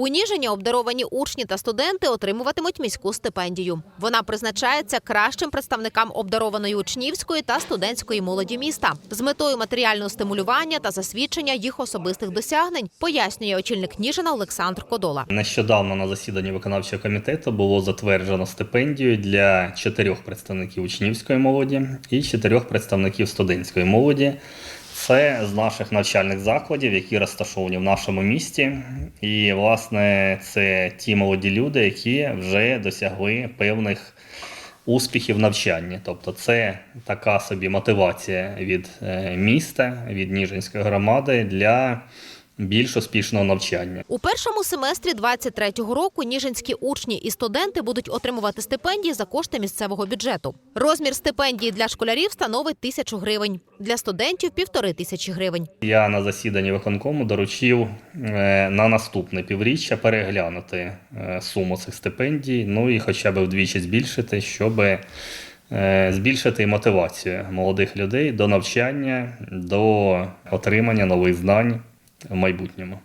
У Ніжині обдаровані учні та студенти отримуватимуть міську стипендію. Вона призначається кращим представникам обдарованої учнівської та студентської молоді міста з метою матеріального стимулювання та засвідчення їх особистих досягнень, пояснює очільник Ніжина Олександр Кодола. Нещодавно на засіданні виконавчого комітету було затверджено стипендію для чотирьох представників учнівської молоді і чотирьох представників студентської молоді. Це з наших навчальних закладів, які розташовані в нашому місті. І, власне, це ті молоді люди, які вже досягли певних успіхів в навчанні. Тобто, це така собі мотивація від е, міста, від Ніжинської громади для більш успішного навчання. У першому семестрі 23-го року ніжинські учні і студенти будуть отримувати стипендії за кошти місцевого бюджету. Розмір стипендії для школярів становить тисячу гривень, для студентів півтори тисячі гривень. Я на засіданні виконкому доручив е, на наступне півріччя переглянути е, суму цих стипендій, ну і хоча б вдвічі збільшити, щоб е, збільшити мотивацію молодих людей до навчання, до отримання нових знань в майбутньому.